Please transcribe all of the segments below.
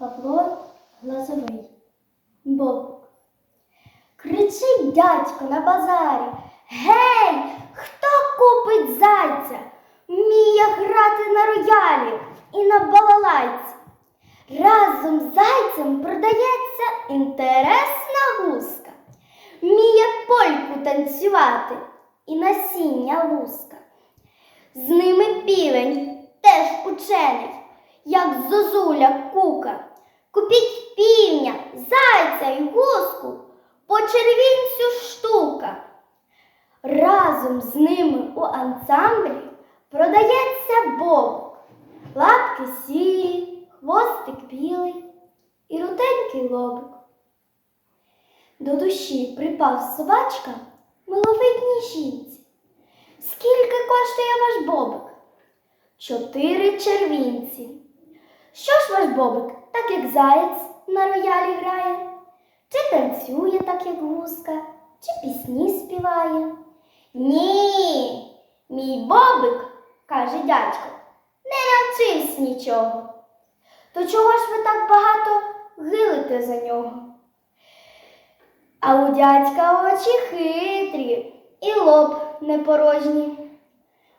Павло Глазовий. Бобок. Кричить дядько на базарі. Гей, хто купить зайця? Вміє грати на роялі і на балалайці. Разом з зайцем продається інтересна гуска. Вміє польку танцювати і насіння луска. З ними півень теж учений, як зозуля кука. Купіть півня, зайця й гуску, по червінцю штука. Разом з ними у ансамблі продається бобок, лапки сірі, хвостик білий і руденький лобик. До душі припав собачка миловидній жінці. Скільки коштує ваш бобик? Чотири червінці. Що ж ваш бобик, так як заєць на роялі грає? Чи танцює так, як гуска, чи пісні співає? Ні, мій бобик, каже дядько, не навчився нічого. То чого ж ви так багато гилите за нього? А у дядька очі хитрі і лоб непорожній.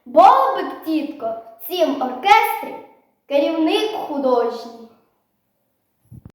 Бобик, тітко, в цім оркестрі керівник художній.